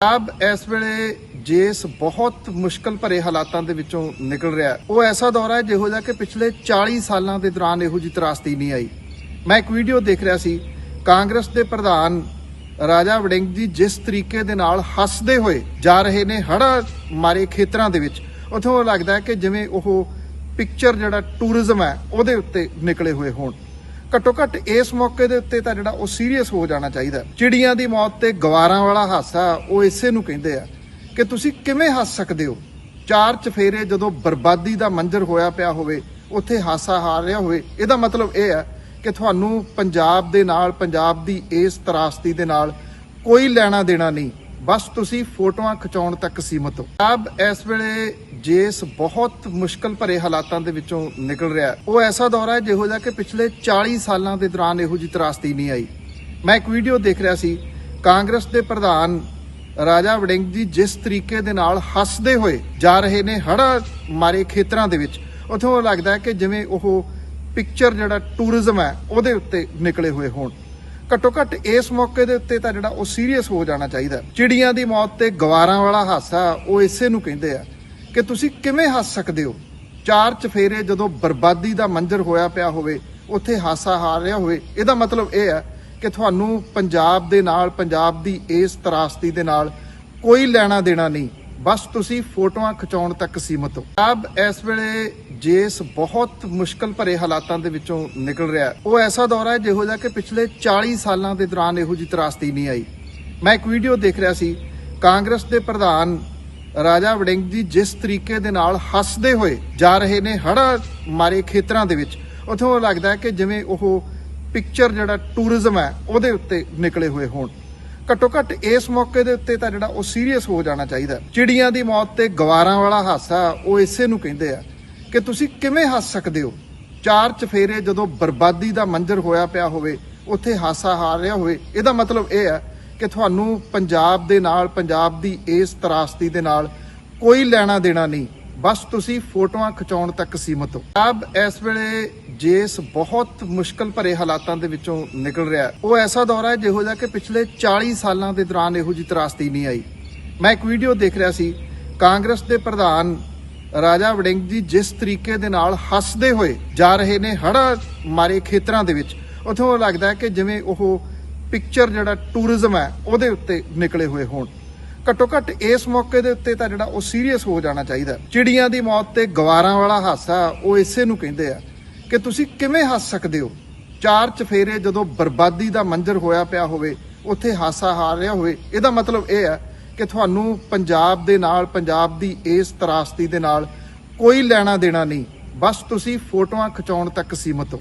ਪੰਜਾਬ ਇਸ ਵੇਲੇ ਜਿਸ ਬਹੁਤ ਮੁਸ਼ਕਲ ਭਰੇ ਹਾਲਾਤਾਂ ਦੇ ਵਿੱਚੋਂ ਨਿਕਲ ਰਿਹਾ ਉਹ ਐਸਾ ਦੌਰ ਹੈ ਜਿਹੋ ਜਿਹਾ ਕਿ ਪਿਛਲੇ 40 ਸਾਲਾਂ ਦੇ ਦੌਰਾਨ ਇਹੋ ਜਿਹੀ ਤਰਾਸਦੀ ਨਹੀਂ ਆਈ। ਮੈਂ ਇੱਕ ਵੀਡੀਓ ਦੇਖ ਰਿਹਾ ਸੀ। ਕਾਂਗਰਸ ਦੇ ਪ੍ਰਧਾਨ ਰਾਜਾ ਵੜਿੰਗ ਜੀ ਜਿਸ ਤਰੀਕੇ ਦੇ ਨਾਲ ਹੱਸਦੇ ਹੋਏ ਜਾ ਰਹੇ ਨੇ ਹੜਾ ਮਾਰੇ ਖੇਤਰਾਂ ਦੇ ਵਿੱਚ, ਉਥੋਂ ਲੱਗਦਾ ਕਿ ਜਿਵੇਂ ਉਹ ਪਿਕਚਰ ਜਿਹੜਾ ਟੂਰਿਜ਼ਮ ਹੈ, ਉਹਦੇ ਉੱਤੇ ਨਿਕਲੇ ਹੋਏ ਹੋਣ। ਘੱਟੋ ਘੱਟ ਇਸ ਮੌਕੇ ਦੇ ਉੱਤੇ ਤਾਂ ਜਿਹੜਾ ਉਹ ਸੀਰੀਅਸ ਹੋ ਜਾਣਾ ਚਾਹੀਦਾ। ਚਿੜੀਆਂ ਦੀ ਮੌਤ ਤੇ ਗਵਾਰਾਂ ਵਾਲਾ ਹਾਸਾ, ਉਹ ਇਸੇ ਨੂੰ ਕਹਿੰਦੇ ਆ ਕਿ ਤੁਸੀਂ ਕਿਵੇਂ ਹੱਸ ਸਕਦੇ ਹੋ? ਚਾਰ ਚਫੇਰੇ ਜਦੋਂ ਬਰਬਾਦੀ ਦਾ ਮੰਜ਼ਰ ਹੋਇਆ ਪਿਆ ਹੋਵੇ, ਉੱਥੇ ਹਾਸਾ ਹਾਰ ਰਿਹਾ ਹੋਵੇ, ਇਹਦਾ ਮਤਲਬ ਇਹ ਆ ਕਿ ਤੁਹਾਨੂੰ ਪੰਜਾਬ ਦੇ ਨਾਲ, ਪੰਜਾਬ ਦੀ ਇਸ ਤਰਾਸਦੀ ਦੇ ਨਾਲ ਕੋਈ ਲੈਣਾ ਦੇਣਾ ਨਹੀਂ। ਬਸ ਤੁਸੀਂ ਫੋਟੋਆਂ ਖਿਚਾਉਣ ਤੱਕ ਸੀਮਤ ਹੋ। ਪੰਜਾਬ ਇਸ ਵੇਲੇ ਜਿਸ ਬਹੁਤ ਮੁਸ਼ਕਲ ਭਰੇ ਹਾਲਾਤਾਂ ਦੇ ਵਿੱਚੋਂ ਨਿਕਲ ਰਿਹਾ ਉਹ ਐਸਾ ਦੌਰ ਹੈ ਜਿਹੋ ਜਿਹਾ ਕਿ ਪਿਛਲੇ 40 ਸਾਲਾਂ ਦੇ ਦੌਰਾਨ ਇਹੋ ਜਿਹੀ ਤਰਾਸਦੀ ਨਹੀਂ ਆਈ। ਮੈਂ ਇੱਕ ਵੀਡੀਓ ਦੇਖ ਰਿਹਾ ਸੀ। ਕਾਂਗਰਸ ਦੇ ਪ੍ਰਧਾਨ ਰਾਜਾ ਵੜਿੰਗ ਜੀ ਜਿਸ ਤਰੀਕੇ ਦੇ ਨਾਲ ਹੱਸਦੇ ਹੋਏ ਜਾ ਰਹੇ ਨੇ ਹੜਾ ਮਾਰੇ ਖੇਤਰਾਂ ਦੇ ਵਿੱਚ, ਉਥੋਂ ਲੱਗਦਾ ਹੈ ਕਿ ਜਿਵੇਂ ਉਹ ਪਿਕਚਰ ਜਿਹੜਾ ਟੂਰਿਜ਼ਮ ਹੈ, ਉਹਦੇ ਉੱਤੇ ਨਿਕਲੇ ਹੋਏ ਹੋਣ। ਘੱਟੋ ਘੱਟ ਇਸ ਮੌਕੇ ਦੇ ਉੱਤੇ ਤਾਂ ਜਿਹੜਾ ਉਹ ਸੀਰੀਅਸ ਹੋ ਜਾਣਾ ਚਾਹੀਦਾ ਚਿੜੀਆਂ ਦੀ ਮੌਤ ਤੇ ਗਵਾਰਾਂ ਵਾਲਾ ਹਾਸਾ ਉਹ ਇਸੇ ਨੂੰ ਕਹਿੰਦੇ ਆ ਕਿ ਤੁਸੀਂ ਕਿਵੇਂ ਹੱਸ ਸਕਦੇ ਹੋ? ਚਾਰ ਚਫੇਰੇ ਜਦੋਂ ਬਰਬਾਦੀ ਦਾ ਮੰਜ਼ਰ ਹੋਇਆ ਪਿਆ ਹੋਵੇ, ਉੱਥੇ ਹਾਸਾ ਹਾਰ ਰਿਹਾ ਹੋਵੇ, ਇਹਦਾ ਮਤਲਬ ਇਹ ਆ ਕਿ ਤੁਹਾਨੂੰ ਪੰਜਾਬ ਦੇ ਨਾਲ, ਪੰਜਾਬ ਦੀ ਇਸ ਤਰਾਸਦੀ ਦੇ ਨਾਲ ਕੋਈ ਲੈਣਾ ਦੇਣਾ ਨਹੀਂ। ਬਸ ਤੁਸੀਂ ਫੋਟੋਆਂ ਖਿਚਾਉਣ ਤੱਕ ਸੀਮਤ ਹੋ। ਪੰਜਾਬ ਇਸ ਵੇਲੇ ਜਿਸ ਬਹੁਤ ਮੁਸ਼ਕਲ ਭਰੇ ਹਾਲਾਤਾਂ ਦੇ ਵਿੱਚੋਂ ਨਿਕਲ ਰਿਹਾ ਉਹ ਐਸਾ ਦੌਰ ਹੈ ਜਿਹੋ ਜਿਹਾ ਕਿ ਪਿਛਲੇ 40 ਸਾਲਾਂ ਦੇ ਦੌਰਾਨ ਇਹੋ ਜਿਹੀ ਤਰਾਸਦੀ ਨਹੀਂ ਆਈ। ਮੈਂ ਇੱਕ ਵੀਡੀਓ ਦੇਖ ਰਿਹਾ ਸੀ। ਕਾਂਗਰਸ ਦੇ ਪ੍ਰਧਾਨ ਰਾਜਾ ਵੜਿੰਗ ਜੀ ਜਿਸ ਤਰੀਕੇ ਦੇ ਨਾਲ ਹੱਸਦੇ ਹੋਏ ਜਾ ਰਹੇ ਨੇ ਹੜਾ ਮਾਰੇ ਖੇਤਰਾਂ ਦੇ ਵਿੱਚ, ਉਥੋਂ ਲੱਗਦਾ ਹੈ ਕਿ ਜਿਵੇਂ ਉਹ ਪਿਕਚਰ ਜਿਹੜਾ ਟੂਰਿਜ਼ਮ ਹੈ, ਉਹਦੇ ਉੱਤੇ ਨਿਕਲੇ ਹੋਏ ਹੋਣ। ਘੱਟੋ ਘੱਟ ਇਸ ਮੌਕੇ ਦੇ ਉੱਤੇ ਤਾਂ ਜਿਹੜਾ ਉਹ ਸੀਰੀਅਸ ਹੋ ਜਾਣਾ ਚਾਹੀਦਾ ਚਿੜੀਆਂ ਦੀ ਮੌਤ ਤੇ ਗਵਾਰਾਂ ਵਾਲਾ ਹਾਸਾ ਉਹ ਇਸੇ ਨੂੰ ਕਹਿੰਦੇ ਆ ਕਿ ਤੁਸੀਂ ਕਿਵੇਂ ਹੱਸ ਸਕਦੇ ਹੋ? ਚਾਰ ਚਫੇਰੇ ਜਦੋਂ ਬਰਬਾਦੀ ਦਾ ਮੰਜ਼ਰ ਹੋਇਆ ਪਿਆ ਹੋਵੇ, ਉੱਥੇ ਹਾਸਾ ਹਾਰ ਰਿਹਾ ਹੋਵੇ, ਇਹਦਾ ਮਤਲਬ ਇਹ ਹੈ ਕਿ ਤੁਹਾਨੂੰ ਪੰਜਾਬ ਦੇ ਨਾਲ, ਪੰਜਾਬ ਦੀ ਇਸ ਤਰਾਸਦੀ ਦੇ ਨਾਲ ਕੋਈ ਲੈਣਾ ਦੇਣਾ ਨਹੀਂ। ਬਸ ਤੁਸੀਂ ਫੋਟੋਆਂ ਖਿਚਾਉਣ ਤੱਕ ਸੀਮਤ ਹੋ। ਪੰਜਾਬ ਇਸ ਵੇਲੇ ਜੇਸ ਬਹੁਤ ਮੁਸ਼ਕਲ ਭਰੇ ਹਾਲਾਤਾਂ ਦੇ ਵਿੱਚੋਂ ਨਿਕਲ ਰਿਹਾ ਉਹ ਐਸਾ ਦੌਰ ਹੈ ਜਿਹੋ ਜਿਹਾ ਕਿ ਪਿਛਲੇ 40 ਸਾਲਾਂ ਦੇ ਦੌਰਾਨ ਇਹੋ ਜਿਹੀ ਤਰਾਸਦੀ ਨਹੀਂ ਆਈ। ਮੈਂ ਇੱਕ ਵੀਡੀਓ ਦੇਖ ਰਿਹਾ ਸੀ। ਕਾਂਗਰਸ ਦੇ ਪ੍ਰਧਾਨ ਰਾਜਾ ਵੜਿੰਗ ਜੀ ਜਿਸ ਤਰੀਕੇ ਦੇ ਨਾਲ ਹੱਸਦੇ ਹੋਏ ਜਾ ਰਹੇ ਨੇ ਹੜਾ ਮਾਰੇ ਖੇਤਰਾਂ ਦੇ ਵਿੱਚ, ਉਥੋਂ ਲੱਗਦਾ ਕਿ ਜਿਵੇਂ ਉਹ ਪਿਕਚਰ ਜਿਹੜਾ ਟੂਰਿਜ਼ਮ ਹੈ, ਉਹਦੇ ਉੱਤੇ ਨਿਕਲੇ ਹੋਏ ਹੋਣ। ਘੱਟੋ ਘੱਟ ਇਸ ਮੌਕੇ ਦੇ ਉੱਤੇ ਤਾਂ ਜਿਹੜਾ ਉਹ ਸੀਰੀਅਸ ਹੋ ਜਾਣਾ ਚਾਹੀਦਾ। ਚਿੜੀਆਂ ਦੀ ਮੌਤ ਤੇ ਗਵਾਰਾਂ ਵਾਲਾ ਹਾਸਾ ਉਹ ਇਸੇ ਨੂੰ ਕਹਿੰਦੇ ਆ ਕਿ ਤੁਸੀਂ ਕਿਵੇਂ ਹੱਸ ਸਕਦੇ ਹੋ? ਚਾਰ ਚਫੇਰੇ ਜਦੋਂ ਬਰਬਾਦੀ ਦਾ ਮੰਜ਼ਰ ਹੋਇਆ ਪਿਆ ਹੋਵੇ, ਉੱਥੇ ਹਾਸਾ ਹਾਰ ਰਿਹਾ ਹੋਵੇ, ਇਹਦਾ ਮਤਲਬ ਇਹ ਹੈ ਕਿ ਤੁਹਾਨੂੰ ਪੰਜਾਬ ਦੇ ਨਾਲ, ਪੰਜਾਬ ਦੀ ਇਸ ਤਰਾਸਦੀ ਦੇ ਨਾਲ ਕੋਈ ਲੈਣਾ ਦੇਣਾ ਨਹੀਂ। ਬਸ ਤੁਸੀਂ ਫੋਟੋਆਂ ਖਿਚਾਉਣ ਤੱਕ ਸੀਮਤ ਹੋ।